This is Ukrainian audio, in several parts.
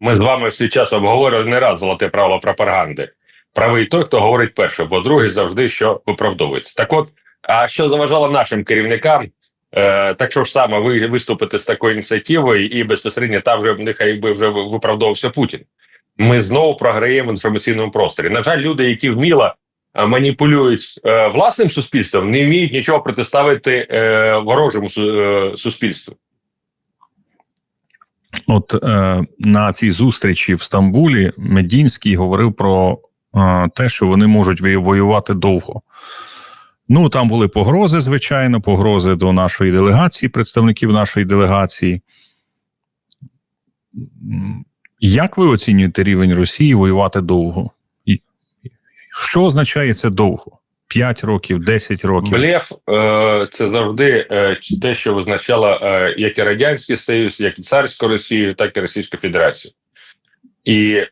Ми з вами всі час обговорювали не раз золоте правило пропаганди. Правий той, хто говорить перше, бо другий завжди що виправдовується. Так от, а що заважало нашим керівникам? Е, так що ж саме ви виступите з такою ініціативою, і безпосередньо там вже нехай би вже виправдовувався Путін. Ми знову програємо в інформаційному просторі. На жаль, люди, які вміло е, маніпулюють е, власним суспільством, не вміють нічого протиставити е, ворожому су- е, суспільству. От е, на цій зустрічі в Стамбулі Медінський говорив про е, те, що вони можуть воювати довго. Ну, там були погрози, звичайно, погрози до нашої делегації, представників нашої делегації. Як ви оцінюєте рівень Росії воювати довго? І що означає це довго? 5 років, 10 років? Блеф е, це завжди е, те, що визначало е, як і Радянський Союз, як і царську Росію, так і Російську Федерацію. І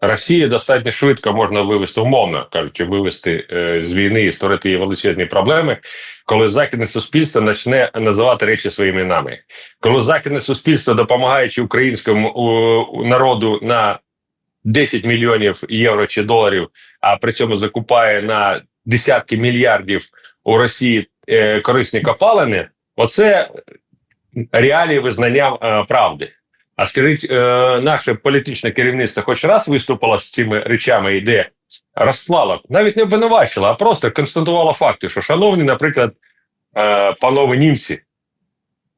Росію достатньо швидко можна вивести, умовно кажучи, вивести з війни і створити їй величезні проблеми, коли західне суспільство почне називати речі своїми іменами. Коли західне суспільство, допомагаючи українському народу на 10 мільйонів євро чи доларів, а при цьому закупає на десятки мільярдів у Росії е, корисні копалини, оце реалії визнання е, правди. А скажіть, е, наше політичне керівництво хоч раз виступило з цими речами, і де розслало, навіть не обвинувачило, а просто констатувало факти, що, шановні, наприклад, е, панове німці,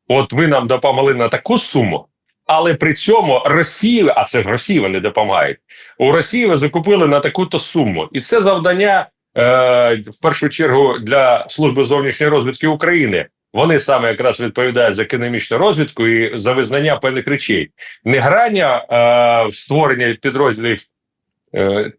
от ви нам допомогли на таку суму, але при цьому Росію, а це ж Росія вони допомагають, у Росії ви закупили на таку-то суму. І це завдання е, в першу чергу для служби зовнішньої розвідки України. Вони саме якраз відповідають за економічну розвідку і за визнання певних речей. Не грання е, створення підрозділів е,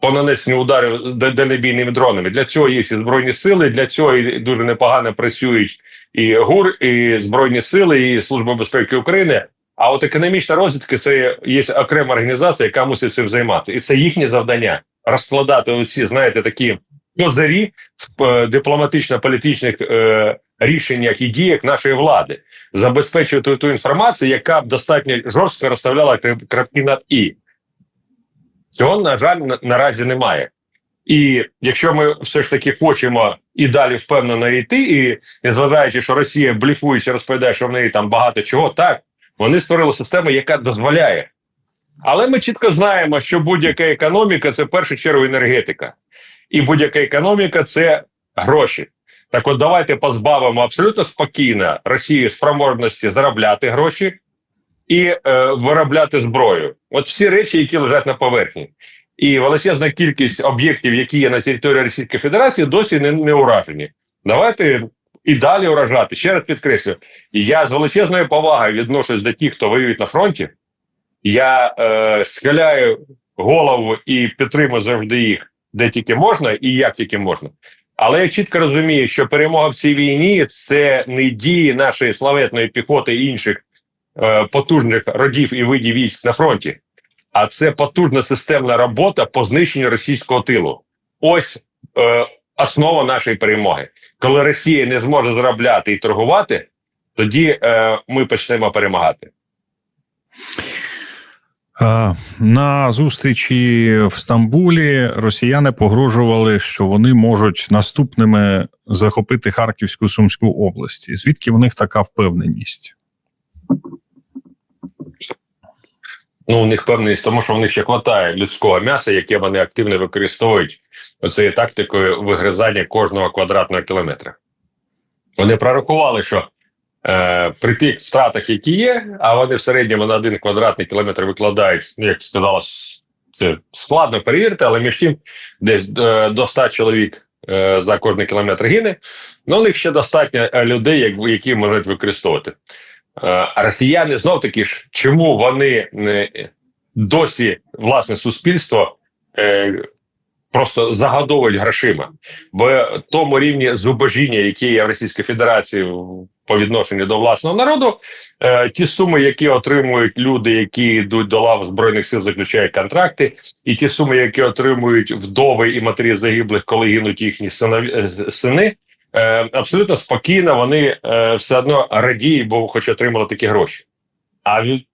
по нанесенню ударів з да- дальнобійними дронами. Для цього є і збройні сили. Для цього і дуже непогано працюють і ГУР, і збройні сили, і служба безпеки України. А от економічна розвідка це є окрема організація, яка мусить цим займати, і це їхнє завдання розкладати оці, знаєте, такі козирі в е, дипломатично-політичних е, рішеннях і діях нашої влади, забезпечувати ту інформацію, яка б достатньо жорстко розставляла крап- крапки над і. Цього, на жаль, на- наразі немає. І якщо ми все ж таки хочемо і далі впевнено йти, і незважаючи, що Росія бліфуючи розповідає, що в неї там багато чого, так вони створили систему, яка дозволяє. Але ми чітко знаємо, що будь-яка економіка це в першу чергу енергетика, і будь-яка економіка це гроші. Так, от давайте позбавимо абсолютно спокійно Росію спроможності заробляти гроші і е, виробляти зброю. От всі речі, які лежать на поверхні. І величезна кількість об'єктів, які є на території Російської Федерації, досі не, не уражені. Давайте і далі уражати. Ще раз підкреслю, і я з величезною повагою відношусь до тих, хто воює на фронті. Я е, схиляю голову і підтримую завжди їх, де тільки можна і як тільки можна. Але я чітко розумію, що перемога в цій війні це не дії нашої славетної піхоти і інших е, потужних родів і видів військ на фронті, а це потужна системна робота по знищенню російського тилу. Ось е, основа нашої перемоги. Коли Росія не зможе заробляти і торгувати, тоді е, ми почнемо перемагати. На зустрічі в Стамбулі росіяни погрожували, що вони можуть наступними захопити Харківську Сумську області. Звідки в них така впевненість? Ну, у них певність, тому що в них ще хватає людського м'яса, яке вони активно використовують цією тактикою вигризання кожного квадратного кілометра. Вони прорахували, що е, при тих втратах, які є, а вони в середньому на один квадратний кілометр викладають, ну, як сказалось, це складно перевірити, але між тим десь е, до 100 чоловік е, за кожний кілометр гине. Ну, у них ще достатньо е, людей, як, які можуть використовувати. Е, росіяни знов таки ж, чому вони не досі власне суспільство е, просто загадовують грошима, в тому рівні зубожіння, які є в Російській Федерації по відношенню до власного народу, е, ті суми, які отримують люди, які йдуть до лав збройних сил, заключають контракти, і ті суми, які отримують вдови і матері загиблих, коли гинуть їхні е, сини. Е, абсолютно спокійно вони все одно радіють, бо хоч отримали такі гроші. А від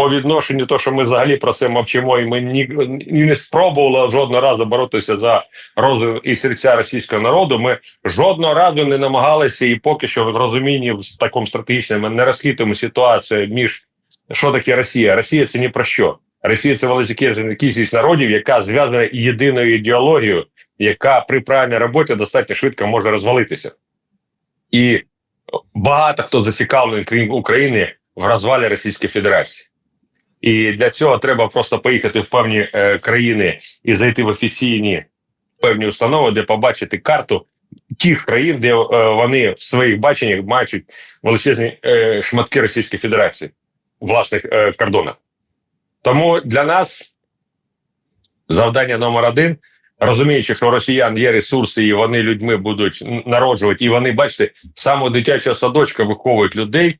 по відношенню, то що ми взагалі про це мовчимо, і ми ні, ні не спробували жодного разу боротися за розум і серця російського народу. Ми жодного разу не намагалися, і поки що в розумінні в такому стратегічному не розхитуємо ситуацію між що таке Росія. Росія це ні про що. Росія це величезна кількість народів, яка зв'язана єдиною ідеологією, яка при правильній роботі достатньо швидко може розвалитися. І багато хто зацікавлений, крім України, в розвалі Російської Федерації. І для цього треба просто поїхати в певні е, країни і зайти в офіційні певні установи, де побачити карту тих країн, де е, вони в своїх баченнях бачать величезні е, шматки Російської Федерації власних е, кордонах. Тому для нас завдання номер один, розуміючи, що росіян є ресурси, і вони людьми будуть народжувати, і вони, бачите, самого дитячого садочка виховують людей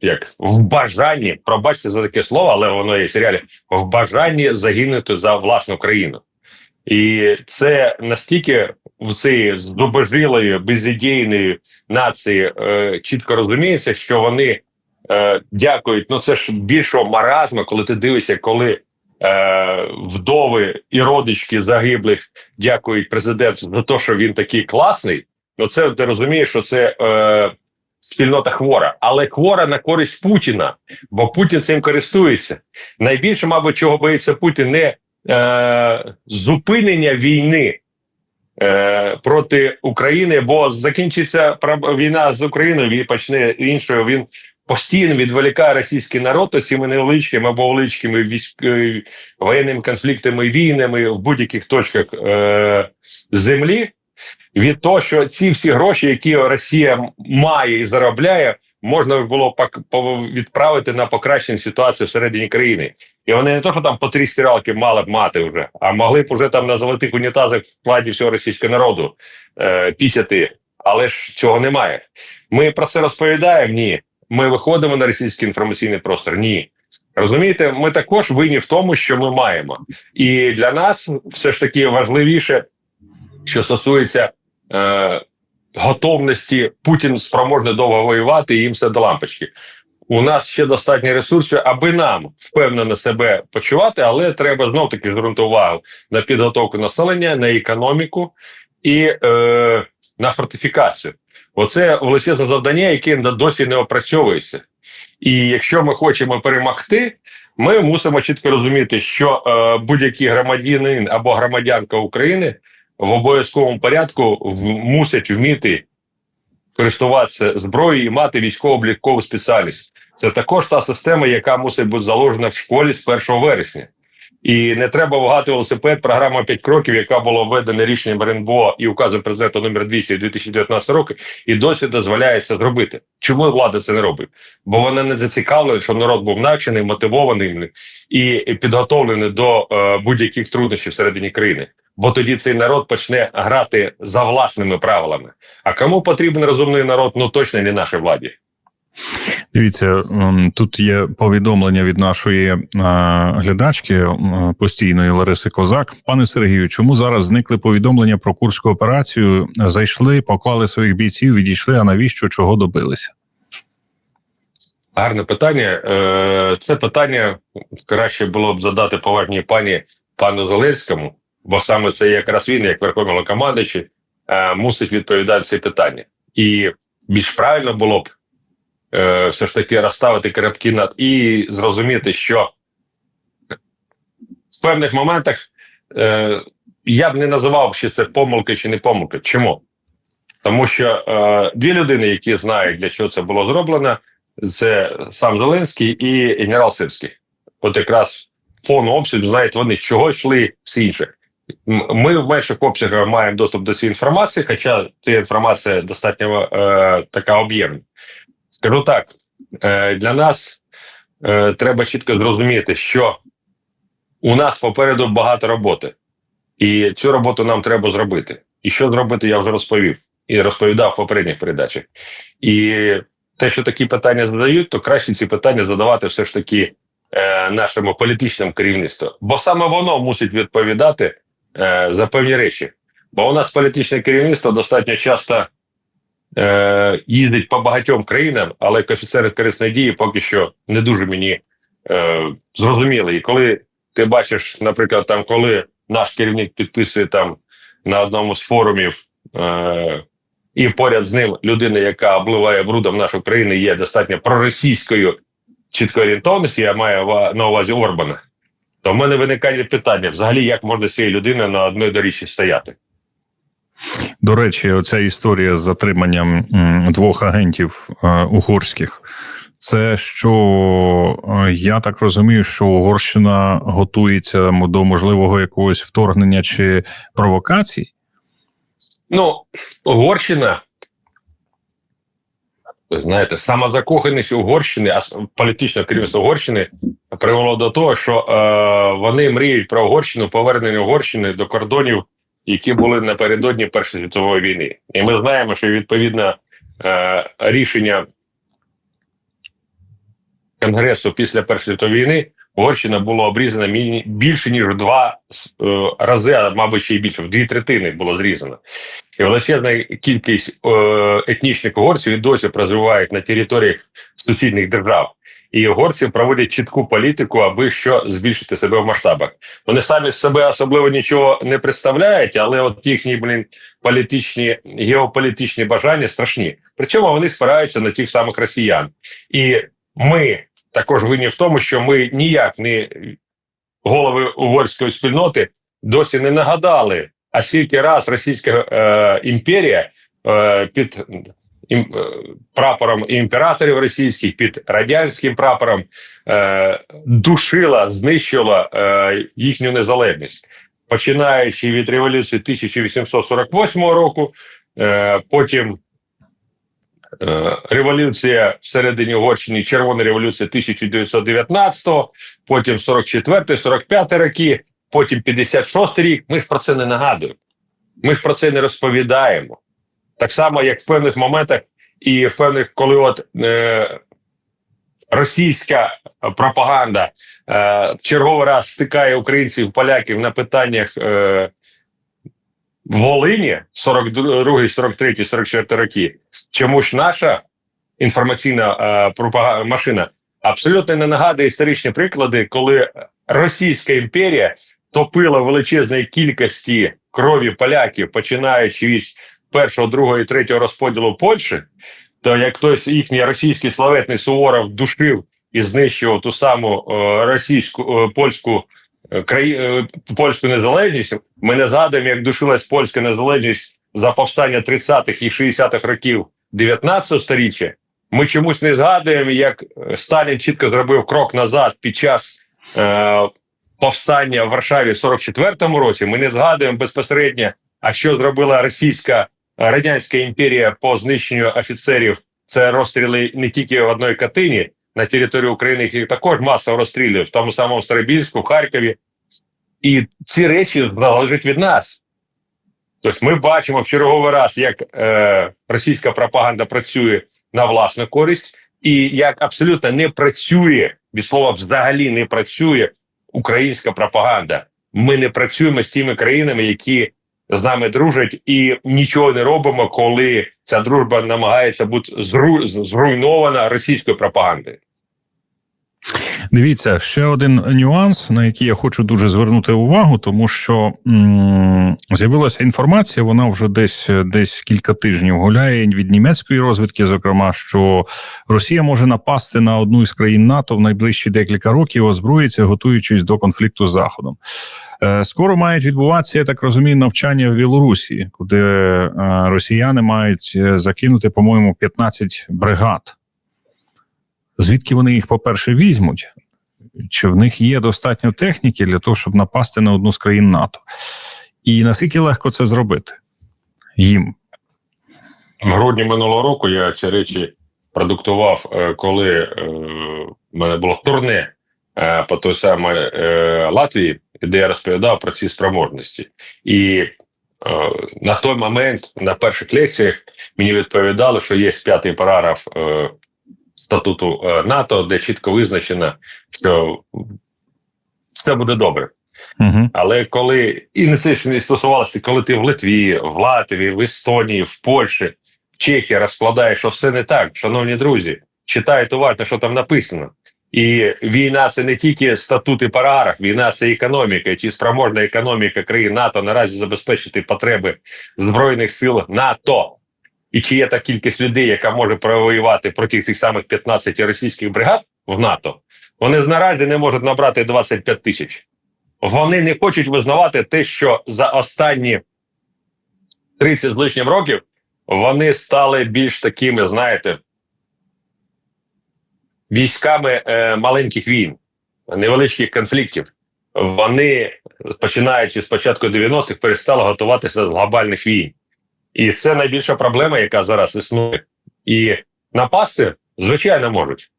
як, в бажанні, пробачте за таке слово, але воно є в серіалі, в бажанні загинути за власну країну. І це настільки в цієї зубожилої, безідейної нації е, чітко розуміється, що вони е, дякують. Ну це ж більшого маразму, коли ти дивишся, коли е, вдови і родички загиблих дякують президенту за те, що він такий класний. Ну це ти розумієш, що це е, спільнота хвора, але хвора на користь Путіна, бо Путін цим користується. Найбільше, мабуть, чого боїться Путін, не е, зупинення війни. е, Проти України, бо закінчиться війна з Україною, він почне іншою. Він постійно відволікає російський народ цими невеличкими або величкими військ е, воєнними конфліктами, війнами в будь-яких точках е, землі. Від того, що ці всі гроші, які Росія має і заробляє, можна було відправити на покращення ситуації всередині країни. І вони не то, що там по три стиралки мали б мати вже, а могли б уже там на золотих унітазах в складі всього російського народу е, пісяти. Але ж цього немає. Ми про це розповідаємо? Ні. Ми виходимо на російський інформаційний простір? Ні. Розумієте, ми також винні в тому, що ми маємо. І для нас все ж таки важливіше, що стосується е, готовності Путін спроможний довго воювати і їм все до лампочки. У нас ще достатньо ресурсів, аби нам впевнено себе почувати, але треба знов таки звернути увагу на підготовку населення, на економіку і е, на фортифікацію. Оце величезне завдання, яке досі не опрацьовується. І якщо ми хочемо перемогти, ми мусимо чітко розуміти, що е, будь-який громадянин або громадянка України в обов'язковому порядку мусять вміти користуватися зброєю і мати військово-облікову спеціальність. Це також та система, яка мусить бути заложена в школі з 1 вересня. І не треба вагати велосипед. Програма 5 кроків, яка була введена рішенням РНБО і указом президента номер 200 2019 року, і досі дозволяється зробити. Чому влада це не робить? Бо вона не зацікавлена, щоб народ був навчений, мотивований і підготовлений до е, будь-яких труднощів всередині країни. Бо тоді цей народ почне грати за власними правилами. А кому потрібен розумний народ? Ну точно не нашій владі. Дивіться, тут є повідомлення від нашої е, глядачки постійної Лариси Козак. Пане Сергію, чому зараз зникли повідомлення про курську операцію? Зайшли, поклали своїх бійців, відійшли. А навіщо чого добилися? Гарне питання. Е, Це питання краще було б задати поважній пані пану Зеленському, бо саме це якраз він, як верховний командуючий, е, мусить відповідати ці питання. І більш правильно було б е, все ж таки розставити крапки над і зрозуміти, що в певних моментах е, я б не називав, чи це помилки чи не помилки. Чому? Тому що е, дві людини, які знають, для чого це було зроблено, це сам Зеленський і генерал Сирський. От якраз фон обсяг знають вони, чого йшли всі інші. Ми в менших обсягах маємо доступ до цієї інформації, хоча ця інформація достатньо е, така об'ємна. Скажу так: е, для нас е, треба чітко зрозуміти, що у нас попереду багато роботи, і цю роботу нам треба зробити. І що зробити, я вже розповів і розповідав в попередніх передачах. І те, що такі питання задають, то краще ці питання задавати все ж таки е, нашому політичному керівництву, бо саме воно мусить відповідати е, за певні речі. Бо у нас політичне керівництво достатньо часто е, їздить по багатьом країнам, але коефіцієнт корисної дії поки що не дуже мені е, зрозуміли. І коли ти бачиш, наприклад, там, коли наш керівник підписує там на одному з форумів, е, і поряд з ним людина, яка обливає брудом нашу країну, є достатньо проросійською чіткої орієнтовності, я маю на увазі Орбана, то в мене виникає питання: взагалі, як можна з цією людиною на одній доріжці стояти? До речі, оця історія з затриманням двох агентів е, угорських. Це що е, я так розумію, що Угорщина готується до можливого якогось вторгнення чи провокацій. Ну, Угорщина, знаєте, самозакоханість Угорщини, а політичне керівництво Угорщини привело до того, що е, вони мріють про Угорщину, повернення Угорщини до кордонів, які були напередодні Першої світової війни. І ми знаємо, що відповідно е, рішення Конгресу після Першої світової війни Угорщина була обрізана більше ніж в два е, рази, а мабуть, ще й більше, в дві третини було зрізано. І величезна кількість е, етнічних угорців і досі проживають на територіях сусідніх держав. І угорці проводять чітку політику, аби що збільшити себе в масштабах. Вони самі себе особливо нічого не представляють, але от їхні блін політичні геополітичні бажання страшні. Причому вони спираються на тих самих росіян. І ми також винні в тому, що ми ніяк не голови угорської спільноти досі не нагадали, а скільки раз Російська е, імперія е, під ім, е, прапором імператорів російських, під радянським прапором е, душила, знищила е, їхню незалежність, починаючи від революції 1848 року, е, потім Революція всередині Угорщини, Червона революція 1919, потім 44-45 роки, потім 56 рік. Ми ж про це не нагадуємо. Ми ж про це не розповідаємо. Так само, як в певних моментах, і в певних, коли от е, російська пропаганда е, черговий раз стикає українців поляків на питаннях. Е, в Волині 42, 43, 44 роки. Чому ж наша інформаційна е, пропага- машина абсолютно не нагадує історичні приклади, коли Російська імперія топила величезної кількості крові поляків, починаючи від першого, другого і третього розподілу Польщі, то як хтось їхній російський славетний Суворов душив і знищував ту саму е, російську е, польську краї... е, польську незалежність. Ми не згадуємо, як душилась польська незалежність за повстання 30-х і 60-х років 19 століття. Ми чомусь не згадуємо, як е, Сталін чітко зробив крок назад під час е, повстання в Варшаві в 44-му році. Ми не згадуємо безпосередньо, а що зробила російська радянська імперія по знищенню офіцерів. Це розстріли не тільки в одної катині на території України, яких також масово розстрілюють, в тому самому Старобільську, Харкові. І ці речі залежать від нас. Тобто ми бачимо в черговий раз, як е, російська пропаганда працює на власну користь, і як абсолютно не працює, від слова взагалі не працює українська пропаганда. Ми не працюємо з тими країнами, які з нами дружать, і нічого не робимо, коли ця дружба намагається бути зру, зруйнована російською пропагандою. Дивіться, ще один нюанс, на який я хочу дуже звернути увагу, тому що з'явилася інформація, вона вже десь десь кілька тижнів гуляє від німецької розвідки, зокрема, що Росія може напасти на одну із країн НАТО в найближчі декілька років, озброїться, готуючись до конфлікту з Заходом. Е, Скоро мають відбуватися, я так розумію, навчання в Білорусі, куди е, росіяни мають е, закинути, по-моєму, 15 бригад. Звідки вони їх, по-перше, візьмуть? Чи в них є достатньо техніки для того, щоб напасти на одну з країн НАТО? І наскільки легко це зробити їм? В грудні минулого року я ці речі продуктував, е, коли е, в мене було турне е, по той самій Латвії, де я розповідав про ці спроможності. І на той момент, на перших лекціях, мені відповідали, що є п'ятий параграф статуту е, НАТО, де чітко визначено, що все буде добре. Угу. Але коли і не це ж не стосувалося, коли ти в Литві, в Латвії, в Естонії, в Польщі, в Чехії розкладаєш, що все не так, шановні друзі, читайте уважно, що там написано. І війна це не тільки статут і параграф, війна це економіка. І Чи спроможна економіка країн НАТО наразі забезпечити потреби збройних сил НАТО? І чи є та кількість людей, яка може провоювати проти цих самих 15 російських бригад в НАТО? Вони наразі не можуть набрати 25 тисяч. Вони не хочуть визнавати те, що за останні 30 з лишнім років вони стали більш такими, знаєте, військами е, маленьких війн, невеличких конфліктів. Вони, починаючи з початку 90-х, перестали готуватися до глобальних війн. І це найбільша проблема, яка зараз існує. І напасти, звичайно, можуть.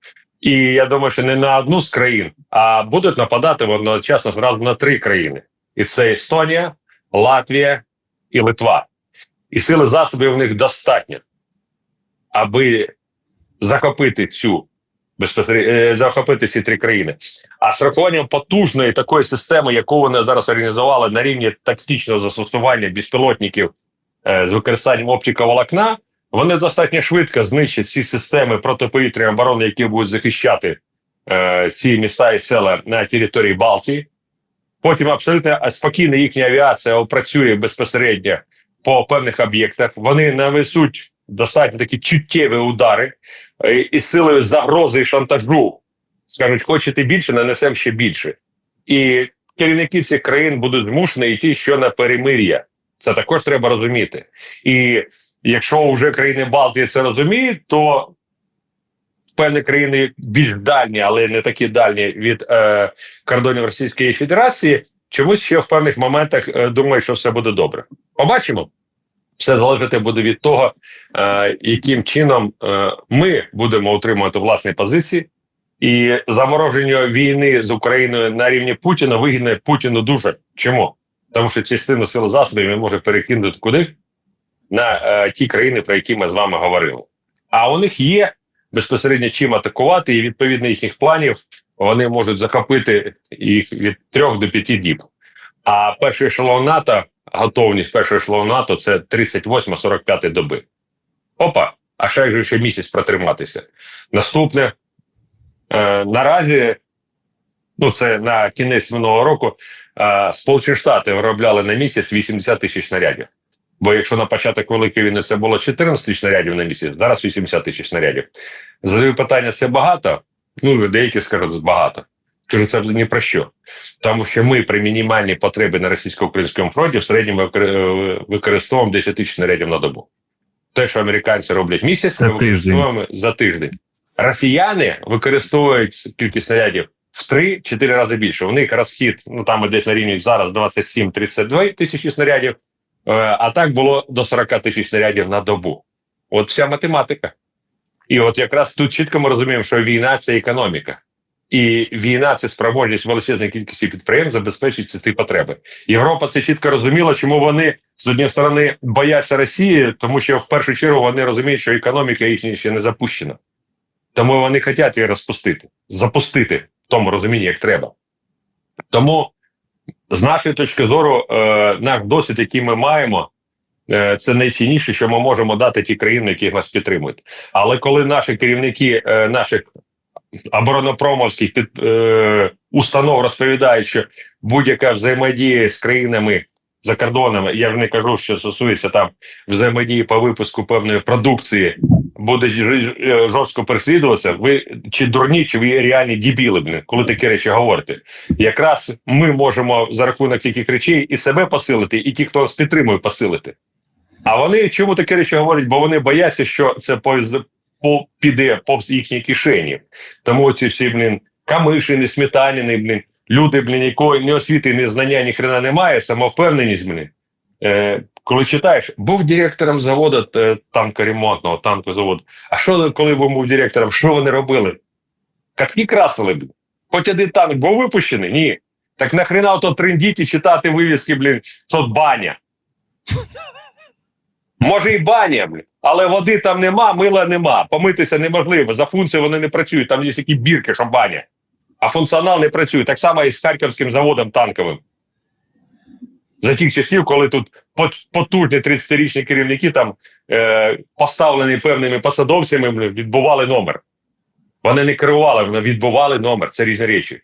І я думаю, що не на одну з країн, а будуть нападати одночасно зразу на три країни: і це Естонія, Латвія і Литва. І сили засобів у них достатньо, аби захопити цю безпосередньо захопити ці три країни. А з потужної такої системи, яку вони зараз організували на рівні тактичного застосування безпілотників з використанням оптиковолокна, вони достатньо швидко знищать ці системи протиповітряної оборони, які будуть захищати е, ці міста і села на території Балтії. Потім абсолютно спокійно їхня авіація опрацює безпосередньо по певних об'єктах. Вони навесуть достатньо такі чуттєві удари е, і силою загрози і шантажу. Скажуть, хочете більше, нанесемо ще більше. І керівники цих країн будуть змушені йти що на перемир'я. Це також треба розуміти. І якщо вже країни Балтії це розуміють, то певні країни більш дальні, але не такі дальні від е, кордонів Російської Федерації, чомусь ще в певних моментах е, думають, що все буде добре. Побачимо. Все залежати буде від того, е, яким чином е, ми будемо утримувати власні позиції, і замороження війни з Україною на рівні Путіна вигідне Путіну дуже. Чому? Тому що частину сил засобів він може перекинути куди? На е, ті країни, про які ми з вами говорили. А у них є безпосередньо чим атакувати, і відповідно їхніх планів вони можуть захопити їх від трьох до п'яти діб. А перший ешелон НАТО, готовність першого ешелону НАТО це 38-45 доби. Опа, а ще ще місяць протриматися. Наступне е, наразі, ну це на кінець минулого року, е, Сполучені Штати виробляли на місяць 80 тисяч снарядів. Бо якщо на початок Великої війни це було 14 тисяч снарядів на місяць, зараз 80 тисяч снарядів. Задаю питання: це багато? Ну, деякі скажуть, багато. Кажу, це ні про що. Тому що ми при мінімальній потребі на російсько-українському фронті в середньому е, використовуємо 10 тисяч снарядів на добу. Те, що американці роблять місяць, За ми використовуємо за тиждень. Росіяни використовують кількість снарядів в 3-4 рази більше. У них розхід, ну там десь на рівні зараз 27-32 тисячі снарядів, е, а так було до 40 тисяч снарядів на добу. От вся математика. І от якраз тут чітко ми розуміємо, що війна це економіка. І війна це спроможність величезної кількості підприємств забезпечити ці потреби. Європа це чітко розуміла, чому вони з однієї сторони бояться Росії, тому що в першу чергу вони розуміють, що економіка їхня ще не запущена. Тому вони хочуть її розпустити, запустити тому розумінні, як треба. Тому, з нашої точки зору, е, наш досвід, який ми маємо, е, це найцінніше, що ми можемо дати ті країни, які нас підтримують. Але коли наші керівники е, наших оборонопромовських під, е, установ розповідають, що будь-яка взаємодія з країнами за кордонами, я ж не кажу, що стосується там взаємодії по випуску певної продукції, буде е, жорстко переслідуватися. Ви чи дурні, чи ви реальні дібіли, коли такі речі говорите. Якраз ми можемо за рахунок таких речей і себе посилити, і ті, хто нас підтримує, посилити. А вони чому такі речі говорять? Бо вони бояться, що це по, по піде повз їхні кишені. Тому ці всі, блін, камишини, сметаніни, блін, люди, блін, якої ні освіти, ні знання, ні хрена немає, самовпевненість, блін. Е, коли читаєш, був директором заводу е, танкоремонтного, танкозаводу. А що коли був директором, що вони робили? Катки красили, блін. Хоч один танк був випущений? Ні. Так нахрена ото трендіть і читати вивіски, блін, тут баня. Може і баня, блін. Але води там нема, мила нема. Помитися неможливо. За функцією вони не працюють. Там є такі бірки, що баня. А функціонал не працює. Так само і з Харківським заводом танковим. За тих часів, коли тут потужні 30-річні керівники там е, поставлені певними посадовцями, відбували номер. Вони не керували, вони відбували номер. Це різні речі.